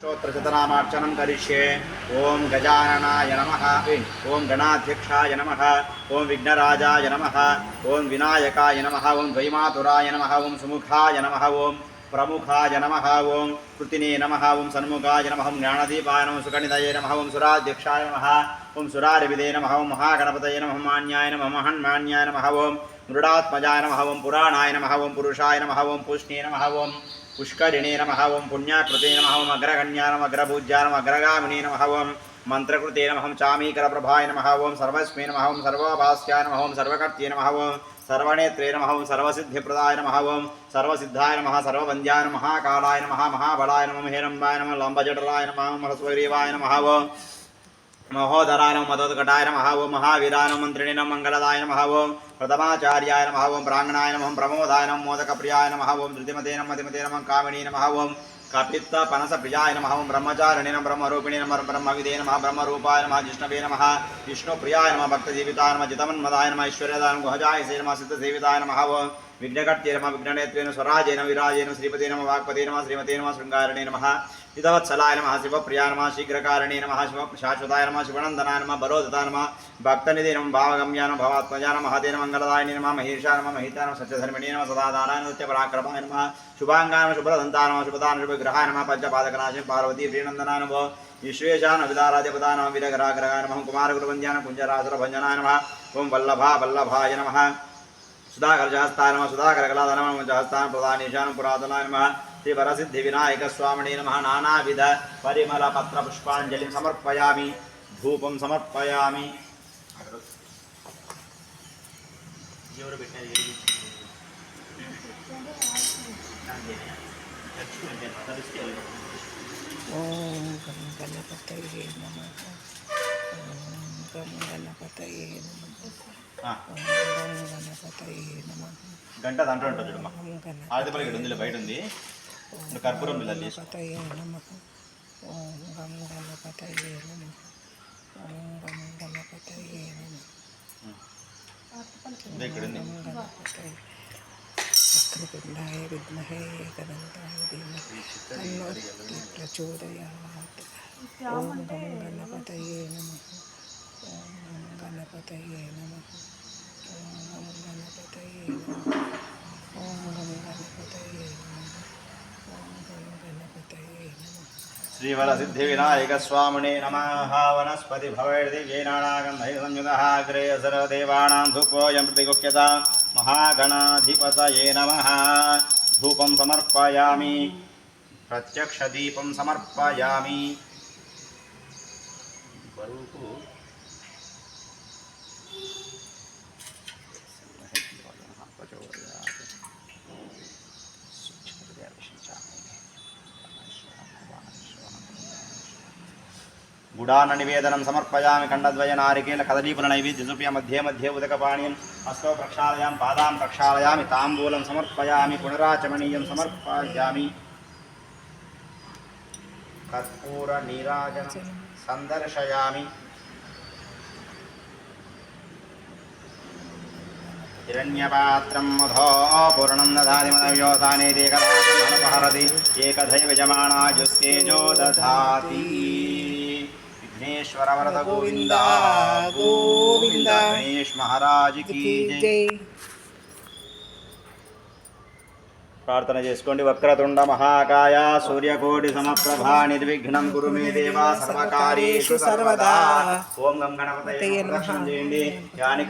స్తోత్రశతనామార్చనం కరిష్యే ఓం గజాననాయ నమ ఓం గణాధ్యక్షాయ నమ ఓం విఘ్నరాజాయ నమ ఓం వినాయకాయ నమ ఓం ద్వైమాతురాయ నమ ఓం సుముఖాయ నమ ఓం ప్రముఖాయ నమ ఓం కృతినే నమ ఓం సన్ముఖాయ నమ ఓం జ్ఞానదీపాయ నమ సుగణితయ నమ ఓం సురాధ్యక్షాయ నమ ఓం సురారివిదే నమ ఓం మహాగణపతయ నమ మాన్యాయ నమ మహన్మాన్యాయ నమ ఓం మృడాత్మజాయ నమ ఓం పురాణాయ నమ ఓం పురుషాయ నమ ఓం పుష్ణే నమ ఓం పుష్కరిణే నమ ఓం పుణ్యాకృతే నమ ఓం అగ్రగణ్యా నమ అగ్రభూజ్యా నమ అగ్రగామినే నమ ఓం మంత్రకృతే నమహం చామీకర ప్రభాయ నమ ఓం సర్వస్మే నమ ఓం సర్వభాస్యాయ నమ ఓం సర్వకర్త్యే నమ ఓం సర్వనేత్రే నమ ఓం సర్వసిద్ధిప్రదాయ నమ ఓం సర్వసిద్ధాయ నమ సర్వవంద్యాయ నమ కాళాయ నమ మహాబలాయ నమ హేరంబాయ నమ లంబజటరాయ నమ ఓం హరస్వగ్రీవాయ నమ ఓం మహోదరాయ మధోదకటాయ మదోదకటాయ నమ ఓం మహావీరాయ మంత్రిణి నమ మంగళదాయ నమ ఓం ప్రథమాచార్యాయ నమ ఓం ప్రాంగణాయ నమ ప్రమోదాయ నమ మోదకప్రియాయ నమ ఓం ధృతిమతే నమ మతిమతే నమ కామినీ నమ ఓం కపిత్త పనస ప్రియాయ నమ ఓం బ్రహ్మచారిణి నమ బ్రహ్మరూపిణి నమ బ్రహ్మవిదే నమ బ్రహ్మరూపాయ నమ జిష్ణవే నమ విష్ణు ప్రియాయ నమ భక్త జీవితాయ నమ జితమన్మదాయ నమ ఐశ్వర్యదాయ నమ గుహజాయ శ్రీ నమ సిద్ధ సిద్ధసేవితాయ నమ ఓం విఘ్నకర్తే నమ విఘ్ననేత్రేణ స్వరాజేన విరాజేన శ్రీపతే నమ వాక్పతే నమ శ్రీమతే నమ శృంగారణే నమ ఇదవత్సలాయ నమ శివప్రియాయ నమ శీఘ్రకారణే నమ శివ శాశ్వతాయ నమ శివనందనాయ నమ బరోదతాయ నమ భక్తనిధి నమ భావగమ్యాన భవాత్మజా నమ హతేన మంగళదాయ నమ మహేషా నమ మహితా నమ సత్యధర్మిణీ నమ సదాదానాయ నృత్య పరాక్రమాయ నమ శుభాంగా నమ శుభ్రదంతా నమ శుభదాన శుభగ్రహాయ నమ పంచపాదకనాశ పార్వతీ ప్రియనందనాయ నమ విశ్వేశాన విదారాధిపదా నమ విరగరాగ్రహాయ నమ కుమారగురువంద్యాన కుంజరాసుర భంజనాయ నమ ఓం వల్లభా వల్లభాయ నమ సుధాకర జహస్తాయ నమ సుధాకర కళాద నమ జహస్తాన ప్రధానేశాన పురాతనాయ నమ శ్రీ వరసిద్ధి వినాయక స్వామిని నమ నానావిధ పరిమళ పత్ర పుష్పాంజలిం సమర్పయామి ధూపం సమర్పయామి ఎవరు పెట్టారు ఓం గం గణపతయే నమ ఓం గం గణపతయే నమ గంట దాంట్లో ఉంటుంది చూడమ్మా. ఆదిపల్లి ఇక్కడ ఉంది బయట ఉంది. కర్పూరం తీసుకో. గణపతయే నమ ఇక్కడ ఉంది. వక్రతుండాయ విద్మహే ఏకదంతాయ ధీమహి తన్నో ప్రచోదయాత్. ఓం గం గణపతయే गंगापतये नमः ॐ नम गणपतये नमः ॐ गं गणपतये नमः ॐ गं गणपतये नमः धूपोऽयं प्रतिगुह्यता महागणाधिपतये नमः धूपं समर्पयामि प्रत्यक्षदीपं समर्पयामि गुड़ान निवेदन गुडाननिवेदनं समर्पयामि खण्डद्वयनारिकेलकदलीपुरनैवेद्यसुप्य मध्ये मध्ये उदकपाणीम् अस्तौ प्रक्षालयां पादां प्रक्षालयामि ताम्बूलं समर्पयामि पुनराचमणीयं समर्पयामि। कर्पूरनीराजनं सन्दर्शयामि। हिरण्यपात्रं मधोपूर्णं दधाति मदव्योधानेदेकदानपहरति एकदयजमाणा युक्तेजो दधाती। విఘ్నేశ్వర వరద గోవింద గోవింద గణేష్ మహారాజ్ కీ జై ప్రార్థన చేసుకోండి వక్రతుండ మహాకాయ సూర్యకోటి సమప్రభా నిర్విఘ్నం గురు మే దేవా సర్వకార్యేషు సర్వదా ఓం గం గణపతయే చేయండి యాని